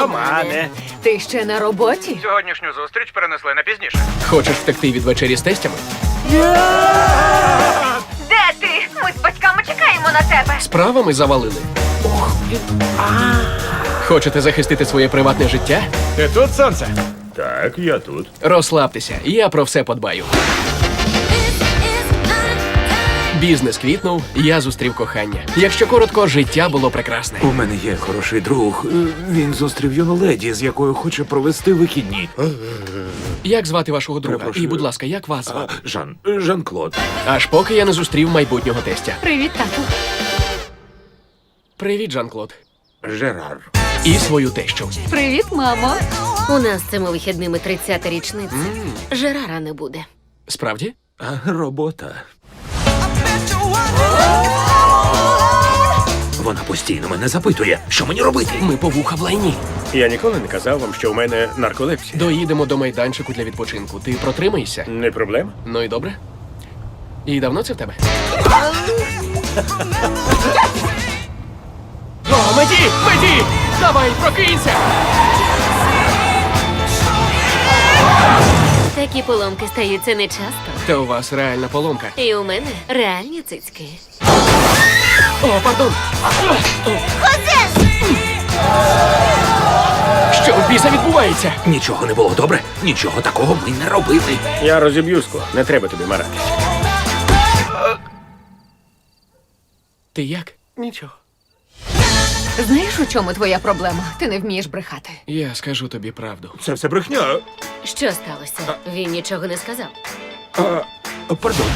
Романе. Ти ще на роботі? Сьогоднішню зустріч перенесли на пізніше. Хочеш втекти від вечері з тестями? Де ти? Ми з батьками чекаємо на тебе. Справами завалили. Ох. Хочете захистити своє приватне життя? Ти тут сонце? Так, я тут. Розслабтеся, я про все подбаю. Бізнес квітнув, я зустрів кохання. Якщо коротко, життя було прекрасне. У мене є хороший друг. Е, Він зустрів юну леді, з якою хоче провести вихідні. Як звати вашого друга? Перепрошую. І, будь ласка, як вас А, звати? Жан, Жан-Клод. Аж поки я не зустрів майбутнього тестя. Привіт, тату. Привіт, Жан-Клод. Жерар. І свою тещу. Привіт, мамо. У нас цими вихідними 30-та річниця. Жерара не буде. Справді? А, робота. Вона постійно мене запитує, що мені робити. Ми по вуха в лайні. Я ніколи не казав вам, що у мене нарколепсія. Доїдемо до майданчику для відпочинку. Ти протримаєшся? Не проблема. Ну і добре. І давно це в тебе? О, меді! Меді! Давай, прокинься! Такі поломки стаються нечасто. Та у вас реальна поломка. І у мене реальні цицьки. О, пардон! Що в біса відбувається? Нічого не було добре, нічого такого ми не робили. Я розіб'ю скло. Не треба тобі маратись. Ти як? Нічого. Знаєш, у чому твоя проблема? Ти не вмієш брехати. Я скажу тобі правду. Це все брехня. Що сталося? Він нічого не сказав. А, пардон.